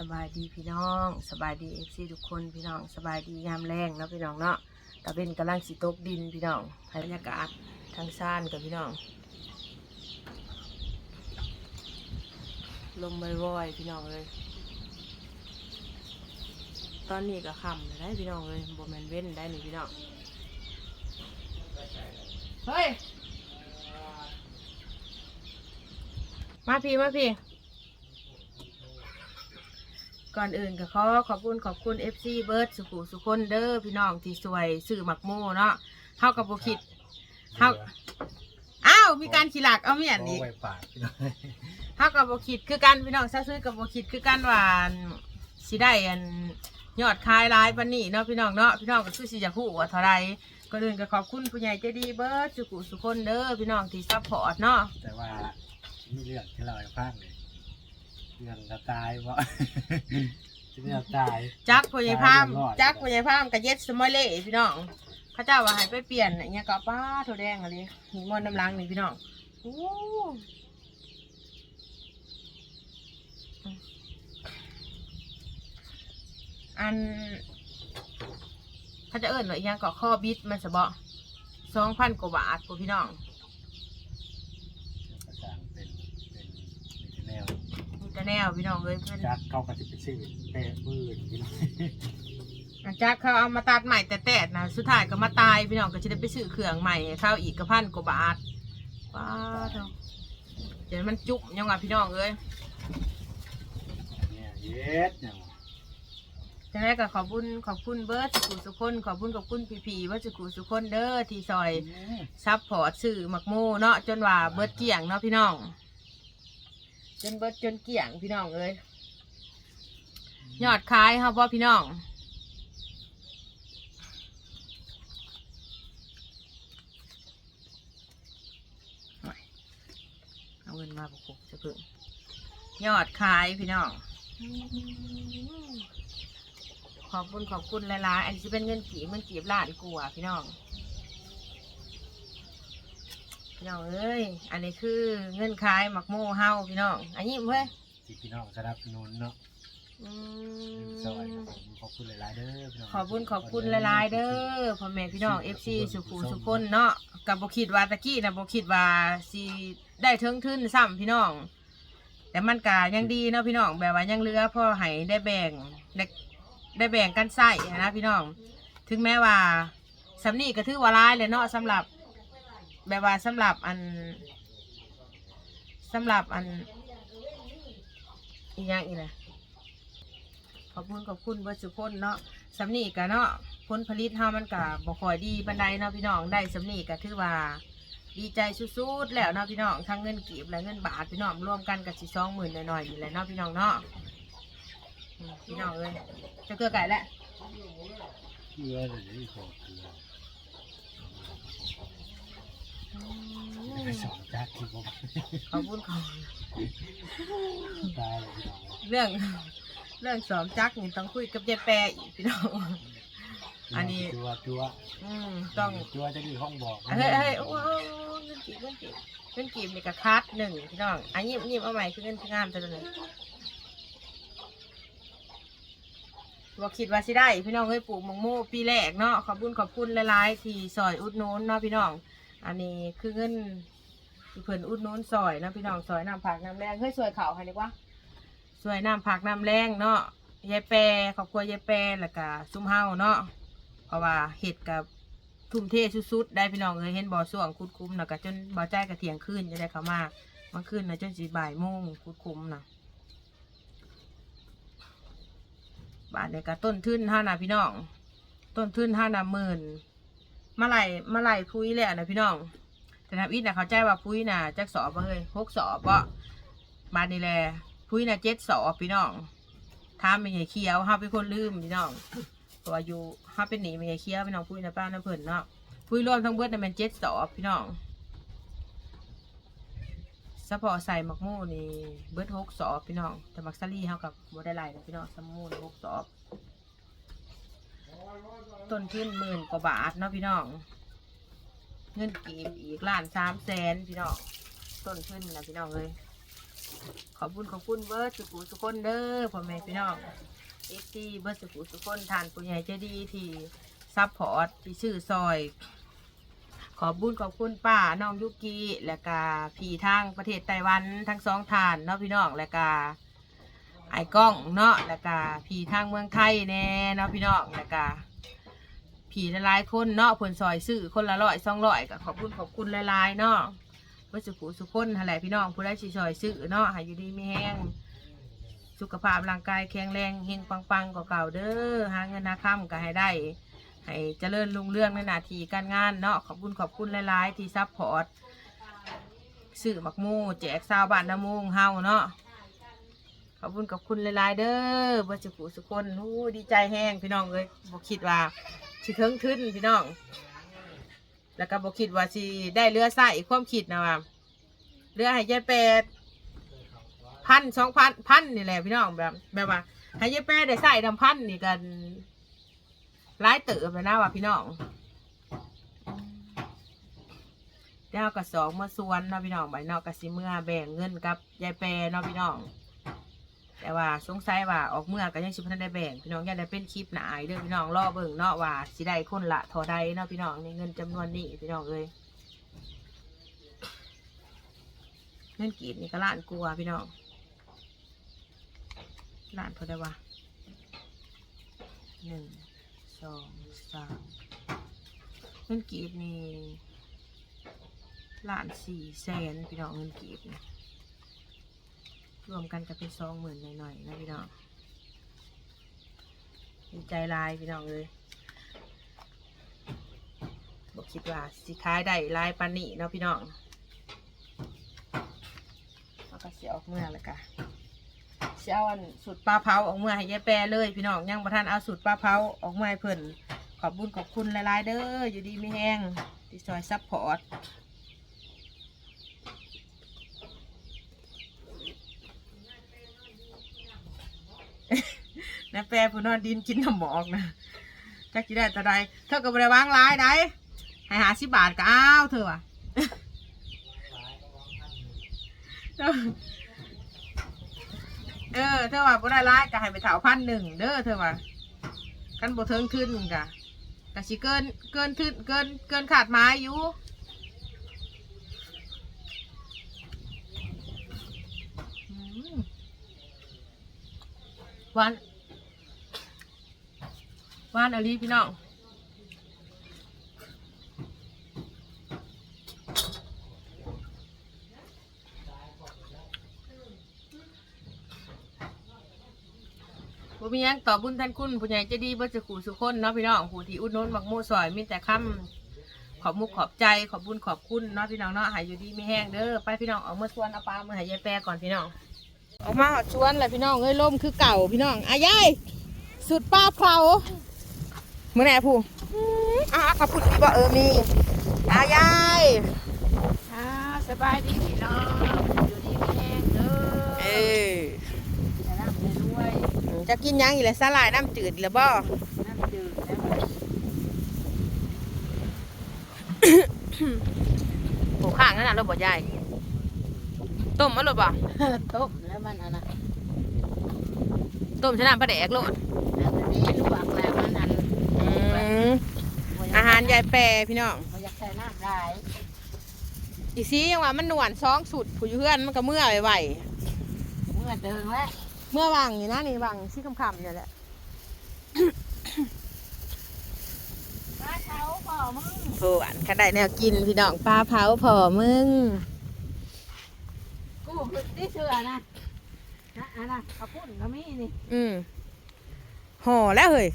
สบายดีพี่น้อง สบายดีเอฟซีทุกคนพี่น้องสบายดียามแรงเนาะพี่น้องเนาะตะเวนกำลังสิตกดินพี่น้องบรรยากาศทางซ่านกับพี่น้อง ลมบ่อยๆพี่น้องเลย ตอนนี้ก็ค่ำแล้วได้พี่น้องเลยบ่แมนเว้นได้หนี่พี่น้องเฮ้ยมาพี่มาพี่ ก่อนอื่นก็ขอขอบคุณขอบคุณ FC เบิร์ดสุขุสุคนเด้อพี่น้องที่สวยสื่อหมักโม่เนาะเฮากับบ่คิดเฮาอ้าวมีการขี้หลักเอาเมียนโอ้อีกไว้ปากพี่น้องเฮากับบ่คิดคือกันพี่น้องซะซื้อกับบ่คิดคือกันว่าอันสิได้อันยอดขายหลายปานนี้เนาะพี่น้องเนาะพี่น้องก็คือสิจะฮู้ว่าเท่าไรก่อนอื่นก็ขอบคุณผู้ใหญ่ใจดีเบิร์ดสุขุสุคนเด้อพี่น้องที่ซัพพอร์ตเนาะแต่ว่ามีเรื่องที่เราให้ฟังเลย เรื่องจะตายบ่ที่เราตายจักผู้ใหญ่พามตายเรียบร้อยจักผู้ใหญ่พามกับเย็ดสมอเล่พี่น้องเขาเจ้าว่าให้ไปเปลี่ยนเนี่ยก็ป้าโถแดงอะไรหิมอนน้ำล้างนี่พี่น้องโอ้อันเขาจะเอิ้นว่าอหยังก็ข้อบิดมันสะเบาะสองพันกว่าบาทพวกพี่น้อง กระจางเป็นเป็นเป็นแนว มี แต่แนวพี่น้องเลยเพื่อนจักเข้ากับที่เป็นชื่อเปะปืนพี่น้องอันจากเขาเอามาตัดใหม่แต่แต่นะสุดท้ายก็มาตายพี่น้องก็จะได้ไปซื้อเครื่องใหม่ให้เข้าอีกกระพันกว่าบาทว้าเถอะเดี๋ยวมันจุกยังไงพี่น้องเอ้ย เนี่ยเย็ดเนี่ยจังไรก็ขอบคุณขอบคุณเบิร์ดสุขุสุคนขอบคุณขอบคุณพี่ๆเบิร์ดสุขุสุคนเด้อที่ซอยซับพอร์ตสื่อหมักโมเนาะจนว่าเบิร์ดเกี่ยงเนาะพี่น้อง จนเบิดจนเกี่ยงพี่น้องเอ้ยยอดขายครับว่าพี่น้องเอาเงินมาปกจะพึ่งยอดขายพี่น้องขอบคุณขอบคุณหลายๆอันนี้จะเป็นเงินกีบเงินกีบล้านกว่าพี่น้อง พี่น้องเอ้ย อันนี้คือเงินขายหมักโม่เฮาพี่น้อง อันนี้เว้ยที่พี่น้องสนับสนุนเนาะอืสวัสดีมขอบคุณหลายๆเด้อพี่น้องขอบคุณขอบคุณหลายๆเด้อพ่อแม่พี่น้องเอฟซีสุขุสุคนเนาะกับบคิดว่าตะกี้นะบคิดว่าสิได้เทิงทึนซ้ำพี่น้อง แต่มันกายังดีเนาะพี่น้องแบบว่ายังเหลือพ่อให้ได้แบ่งได้ได้แบ่งกันใส่นะพี่น้อง ถึงแม้ว่าสำนีก็ถือว่าร้ายเลยเนาะสำหรับ แบบว่าสำหรับอันสำหรับอันอีกอย่างอีกนะขอบคุณขอบคุณเบร์สุคนเนาะสำนีก็เนาะผลผลิตเฮามันก็บ่ค่อยดีปานใดเนาะพี่น้องได้สำนีก็ถือว่าดีใจสุดๆแล้วเนาะพี่น้องทั้งเงินกีบและเงินบาทพี่น้องรวมกันกับสิสองหมื่นหน่อยๆนี่แหละเนาะพี่น้องเนาะพี่น้องเอ้ยจะเกลือไก่แล้วเกลือเลยขอเกลือไป สองจักที่ผมขอบคุณขอบตายเลยพี่น้องเรื่อง เรื่องสอมจักนี่ต้องคุยกับยายแปรอีกพี่น้อง อันนี้ จัวจัวอืมต้องจัวจะมีห้องบอกเฮ้ยเฮ้ยโอ้โหเงินกีบเงินกีบเงินกีบนี่ก็คัดหนึ่งพี่น้อง อันนี้นี่เอาใหม่คือเงินงามจังเลยบอกคิดว่าสิได้ พี่น้องเฮ้ยปลูกมังโม่ปีแรกเนาะขอบคุณขอบคุณหลายๆที่ซอยอุดหนุนเนาะพี่น้อง อันนี้คือเงินที่ เพิ่นอุดหนุนซอยนะพี่น้องซอยน้ำผักน้ำแรงเฮ้ยซอยเขาให้ดีกว่าซอยน้ำผักน้ำแรงเนาะยายแปรครอบครัวยายแปรแล้วก็ซุ้มเฮาเนาะเพราะว่าเห็ดกับทุ่มเทสุดๆได้พี่น้องเลยเห็นบ่อส่วงคุดคุ้มนะก็จนบ่อใจกระเถียงขึ้นจะได้เขามาเมื่อคืนนะจนสีบ่ายโมงคุดคุ้มนะบาทเนี่ยก็ต้นทุนห้านะพี่น้อง ต้นทุนห้านะหมื่นมาไหลมาไหลพุ้ยเลยนะพี่น้อง แต่ทำอีกนะเขาใจว่าพุ้ยน่ะจักสอบบ่เฮ้ยหกสอบบ่บาทนี่แหละพุ้ยน่ะเจ็ดสอบพี่น้องถามเป็นไงเคี้ยวห้าเป็นคนลืมพี่น้องเพราะว่าอยู่ห้าเป็นหนีไม่ใช่เคี้ยวพี่น้องพูดนะป้านะเพิ่นเนาะพูดรวมทั้งเบิดน่ะแมันเจ็ดสอบพี่น้องสะพอใส่หมักมูนี่เบิดหกสอบพี่น้องแต่มักซารี่เท่ากับโมได้ไลนะพี่น้องสมมูนหกสอบต้นทุนหมื่นกว่าบาทเนาะพี่น้อง เงินกีบอีกล้านสามแสนพี่น้องต้นทุนนะพี่น้องเลยขอบคุณขอบคุณเบิร์ดสุขุสุคนเด้อพ่อแม่พี่น้องเอ็กซี่เบิร์ดสุขุสุคนทานผู้ใหญ่ใจดีที่ซัพพอร์ตที่ชื่อซอย ขอบบุญขอบคุณป้าน้องยุกิและกาพี่ทางประเทศไต้หวันทั้งสองทานเนาะพี่น้องและกาไอ้กล้องเนาะและกาพี่ทางเมืองไทยแน่เนาะพี่น้องและกา พี่หลายๆคนเนาะผลซอยซื้อคนละร้อยสองร้อยก็ขอบคุณขอบคุณหลายๆเนาะเพื่อสุขุสุขคนหั่นแหลพี่น้องผู้ได้ชีซอยซื้อเนาะให้อยู่ดีไมีแห้งสุขภาพร่างกายแข็งแรงเฮงปังๆกว่าเก่าเด้อหาเงินหาค่ำก็ให้ได้ ให้เจริญรุ่งเรื่องในหน้าที่การงานเนาะขอบคุณขอบคุณหลายๆ ที่ซัพพอร์ตซื้อหมักมูแจกซาวบ้านน้ำมูงเฮาเนาะขอบคุณขอบคุณหลายๆเด้อบัจจุสุคนดีใจแห้งพี่น้องเลยบอกคิดว่า สิเทิงทึ้นพี่น้อง แล้วก็บอกคิดว่าสิได้เรือใส่ความคิดนะว่าเรือให้ยายแปดพันสองพันพันนี่แหละพี่น้องแบบแบบว่าให้ยายแปดได้ใส่ดำพันนี่กันร้ายเติบเลยนะว่ะพี่น้องเดี๋ยวกับสองมาส่วนเนาะพี่น้องใบนอกกับสิเมื่อแบ่งเงินกับยายแปรเนาะพี่น้อง แต่ว่าสงสัยว่าออกเมื่อก็ยังสิพันได้แบ่งพี่น้องยังได้เป็นคลิปหนาอายเด้อพี่น้องรอเบิ่งเนาะว่าสิได้คนละเท่าใดเนาะพี่น้องในเงินจำนวนนี้พี่น้องเอ้ยเงินกีบนี่ก็ล้านกลัวาพี่น้องล้านเท่าไดวะหนึ่งสองสามเงินกีบนี่ล้านสี่แสนพี่น้องเงินกีบนี่ รวมกันก็เป็นสองหมื่นหน่อยๆนะพี่น้องดีใจลายพี่น้องเลยบอกคิดว่าสิขายได้ลายปานนี่เนาะพี่น้องแล้วก็เสียออกเมื่อแล้วกันเช้าอันสูตรปลาเผาออกเมื่อให้ยายแปรเลยพี่น้องยังประทานเอาสูตรปลาเผาออกเมื่อให้เพิ่นขอบบุญขอบคุณหลายๆเด้ออยู่ดีไม่แห้งที่ซอยซัพพอร์ต นะแปรผู้นอนดินกินน้ำหมอกนะจักกี่ได้แต่ใดเธอก็บริวางร้ายได้ให้หาสิบบาทก็อ้าวเธอว่ะเออเธอว่าบ่ได้ร้ายก็ให้ไปเถาพันหนึ่งเด้อเธอว่ากันบ่เทิงขึ้นกะกะสิเกินเกินขึ้นเกินเกินขาดไม้อยู่หวาน วานอะไรพี่น้องบ่มีหยังต่อบุญท่านคุณผู้ใหญ่ใจะดีบ่จะขู่สุคนเนาะพี่น้องผู้ที่อุดหนุนบักโมซอยมีแต่คำขอบมุกขอบใจขอบบุญขอบคุณเนาะพี่น้องเนาะหายอยู่ดีไม่แห้งเด้อไปพี่น้องเอาเมื่อชวนเอาปลาเมื่อหายยายแปรก่อนพี่น้องออกมาหอดชวนเลยพี่น้องเอ้ยล่มคือเก่าพี่น้องอายายสุดป้าเผา มื่อไหร่ผู้อื้ออะขอบคุณที่บอกเออมีอายายอ่าสบายดีพี่น้องอยู่ดีไม่แห้งเด้อเออจะร่ำรวยจะกินหยังอีกแล้วสลายน้ำจืดอีกแล้วบ่น้ำจืดแล้วมันโหข้างนั่นน่ะรถบ่ใหญ่ต้มมันรถบ่ต้มแล้วมันอันน่ะต้มชะน้ำปลาแดกโลดแล้วมันนี่ลวกแล้วมันอัน อาหารยายแปรพี่น้องเขาอยากใส่น้ำลายอีซียังว่ามันหนวนซองสุดผู้อยู่เพื่อนมันก็เมื่อไหวเมื่อเดิงแล้วๆเมื่อวังนี่นะนี่วังซี่คำๆเนี่ยแหละปลาเช้าพ่อมึงโอ้อันขันได้แนวกินพี่น้องปลาเผาพอมึงกูฝึกที่เชื่อนะนะอันน่ะข้าวปุ้นก็มีนี่อืมห่อแล้วเฮ้ย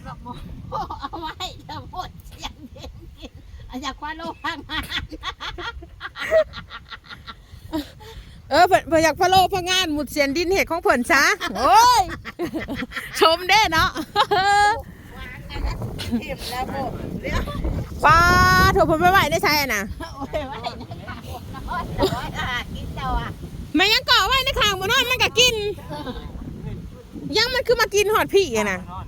อันบอกโมเอาไว้จะหมดเสียงเด็กกินอยากคว้าโลพังงานเออเพิ่นเพิ่นอยากพะโลพะงานหมุดเสียนดินเห็ดของเพิ่นซะโอ้ย ชมเด้เนาะ วางกันนะเก็บแล้วโบเดี๋ยวป้าโถเพิ่นไม่ไหวได้ใช่น่ะโอ้ยไว้นะคะนอนแต่ว่าอะกินเจ้าอะมันยังเกาะไว้ในขางบนนอนมันก็กิน ยังมันคือมากินหอดพี่อะนะน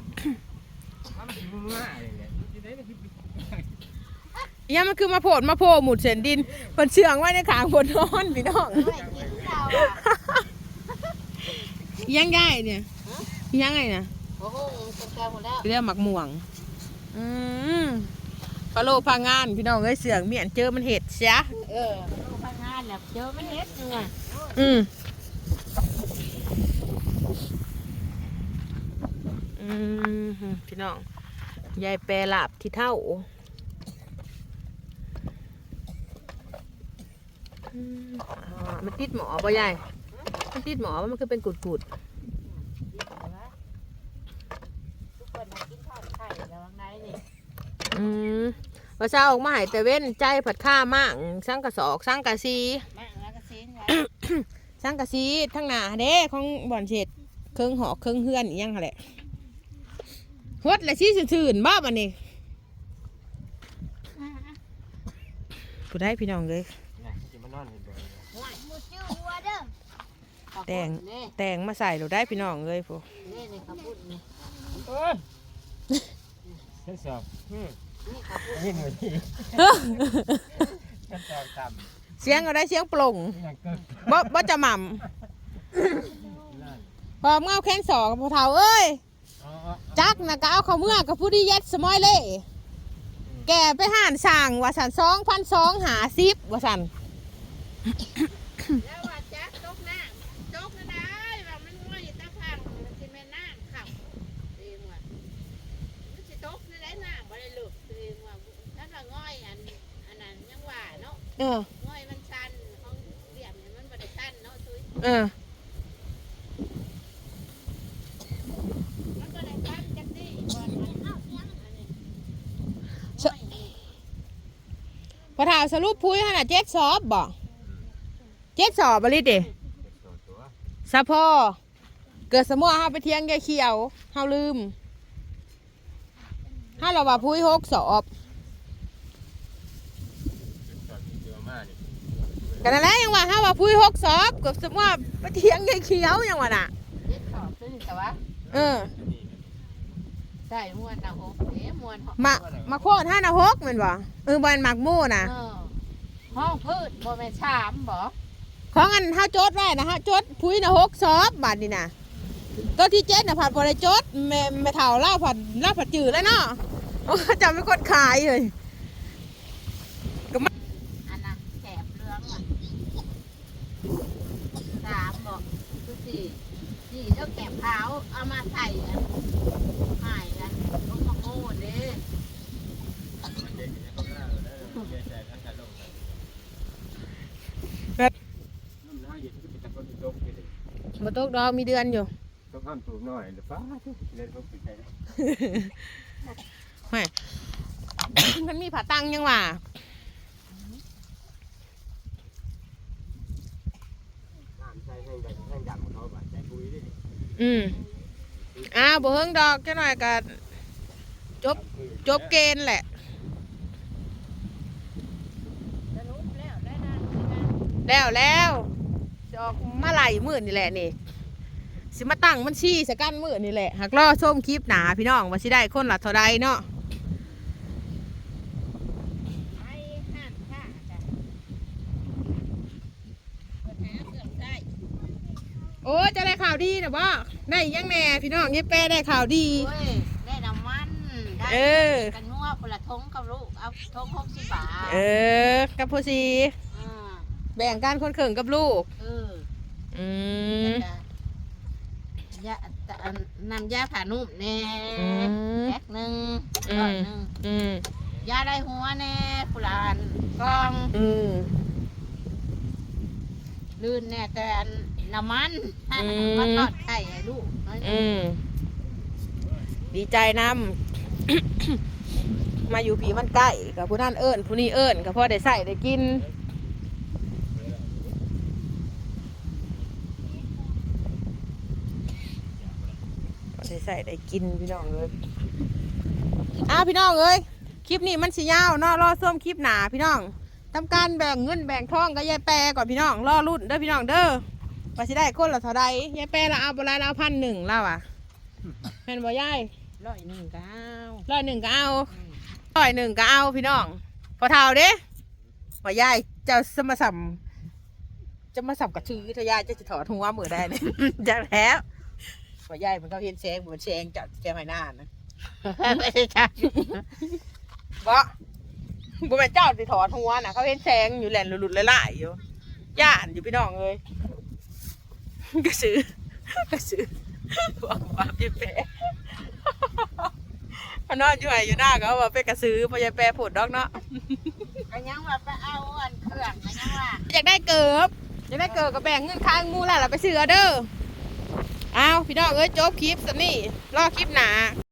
มือง่ายเลยเนี่ยอยู่ได้ก็สิยังมันคือมาโผดมาโผหมุดเส้นดินเพิ่นเชื่องไว้ในขางบนนอนพี่น้องไม่กินเราอะยังได้เนี่ย ยังไงนะโอ้โหเป็นแกหมดแล้วเรียกหมักม่วง อืมปลาโลพางานพี่น้องเอ้ยเสืองเมียนเจอมันเห็ดเสียเออลูกพนักงานเนี่ยเจอมันเฮ็ดยังไงอืมอืมพี่น้อง ยายแปรลาบที่เท่าอมันติดหมอป่ะยายมันติดหมอว่ามันคือเป็นกุดกุดทุกคนมากินข้าวไข่แล้ววันไหนนี่ๆอืมว่าเช้าออกมาหายแต่เว้นใจผัดข้ามั่งสังกระสอกสังกระซีแม่แล้วก็ซีนไว้สังกะซีทั้งหนาเด้ของบ่อนเฉดเครื่องหอกเครื่องเฮือนอีหยังหั่นแหละ ฮดและชี้สื่นๆบ้าบันนี้ผู้ได้พี่น้องเลยเนี่ยกินมานอนเห็นบ่ห่วยมูจิ้วอยู่ว่าเด้อแต่งนี่แต่งมาใส่เราได้พี่น้องเลยผู้นี่นี่ขับปุ่นนี่เอ้ยทดสอบอืมนี่ขับปุ่นนี่หน่วยที่ทดสอบต่เสียงก็ได้เสียงโปร่งำอย่างเกิดบ่บ่จะหม่นั่นำพอเมื่อาแข้งสองพอเท่าเอ้ยอ๋ออ๋อ จักนะก็เอาเขาเมื่อกับผู้ที่ยัดสมอยเล่แกไปห่านสั่งว่าสันสองพันสองหาซิบว่าสันแล้วว่าจักตกน้ำตกก็ได้ว่ามันง่อยตะพังมันสิแม่น้ำขับเองว่ามันสิตกได้น้ำบ่ได้ลึกเองว่าถ้าว่าง่อยอันอันนั้นยังว่าเนาะเออง่อยมันชันของเหลี่ยมเนี่ยมันบ่ได้ชันเนาะตุ้ยเออ มันบ่ได้ชันจังซี่ก่อนมันเอาเสียงอันนี้ ชะ พอเท่าสรุปพุ้ยขนาดเจ็ดสอบบ่เจ็ดสอบบริเดตัวตัวสะพอเกิดสมมติเฮาไปเที่ยงยายเขียวเฮาลืมถ้าเราว่าพุ้ยหกสอบสอบเยอะมากนี่กันนั่นแหละยังว่าเฮาว่าพุ้ยหกสอบเกิดสมมติว่าไปเที่ยงยายเขียวยังว่าน่ะเจ็ดขอบซึ่งแต่ว่าเออนี่ ได้มวนนะโหเอ๊ะมวนหอมามาโคตรห้านะหกแมันบ่เออบันหมักหมู่น่ะเออห้องพืชบ่แม่นชามบ่ของอันเฮาจดไว้นะฮะจดพุ้ยนะหกสอบบาดนี่น่ะตัวที่เจ็ดน่ะผัดบ่ได้จดแม่แม่เฒ่าเล่าผัดเล่าผัดจืดเลยเนาะโอ้จำเป็นคนขายเลยอันน่ะแกบเรื่องอะสามบ่คือสี่สี่เจ้าแกบขาวเอามาใส่อันหายกันลงมาโค่นเด้ มันเด็กเนี่ยเขาก็ได้เลยเดี๋ยวใจท่านจะลงไปน้ำน้อยอยู่ที่เป็นคนที่ตกอยู่ดิ บ่ตก ดอกมีเดือนอยู่ตกห้ามตูน้อยหรือฟ้าเล่นพวกปิดใจนะมันมีผาตังยังว่าน้ำใช้ให้แบบให้ดังของเขาแบบใจคุยดิอืมอ้าวบ่เฮิงดอกจักหน่อยก็จบจบเกณฑ์แหละสรุปแล้วได้นานแล้วแล้วจะออกมาไหลมื่นนี่แหละนี่ สิมาตั้งมันชี้สกันมื่นนี่แหละหากรอชมคลิปหนาพี่น้องว่าสิได้คนละเท่าใดเนาะไปห้านค่าจ้ะเปิดหาเครื่องใช้โอ้จะได้ข่าวดีนะบ่ได้อีกยังแน่พี่น้องเย็บแปรได้ข่าวดีโอ้ยได้น้ำมันได้เออกันนัวคนละทงกับลูกเอาทงหกสิบบาทเออกับผู้ซีอ่าแบ่งกันคนเขิงกับลูกเอออืมยาแต่ อันนำยาผ่านุ่มแน่อืม แพ็คหนึ่งอืมร้อยหนึ่งอืมยาได้หัวแน่กุหลานกองอืมลื่นแน่แต่อันน้ำมันอืมมันทอดไข่ให้ลูกน้อยหนึ่ง อืมดีใจนำ มาอยู่ผีมันใกล้กับผู้นั่นเอิญผู้นี้เอิญกับพ่อได้ใส่ได้กิน พอได้ ใส่ได้กินพี่น้องเลยอ้าวพี่น้องเอ้ยคลิปนี้มันสิยาวเนาะรอส้มคลิปหนาพี่น้องทำการแบ่งเงินแบ่งทองกับยายแปรก่อนพี่น้องรอรุ่นเด้อพี่น้องเด้อว่าสิได้คนละเท่าใดยายแปรละเอาบละละพันหนึ่งแล้วอะแม่นบ่ยายร้อยหนึ่งเก้าร้อยหนึ่งก็เอาร้อยหนึ่งก็เอาพี่น้องพอเท่าเด้ว่ายายเจะสมาสัมจะมาสัมกับชื่อทยายจะจะถอดหัวมือได้เนี่ยจากแล้ว ว่ายายมันเขาเห็นแสงเหมือนแสงจะแสงไหหน้านะไม่ใช่จ้ะบ่บ่แม่นเจ้าสิถอดหัวน่ะ เขาเห็นแสงอยู่แหล่นหลุดๆหลายๆอยู่ย่านอยู่พี่น้องเอ้ยกระสือกระสือบอกว่าพี่แปะพอนอนอยู่ไหนอยู่หน้าก็ว่าเป็นกระสือพอยายแปรผดดอกเนาะก็ยังว่าไปเอาอันเครื่องก็ยังว่าอยากได้เกิบอยากได้เกิบก็แบ่งเงินค้างหมูแล้วล่ะไปซื้อเอาเด้อเอ้าวพี่น้องเอ้ยจบคลิปสันนี่รอคลิปหนา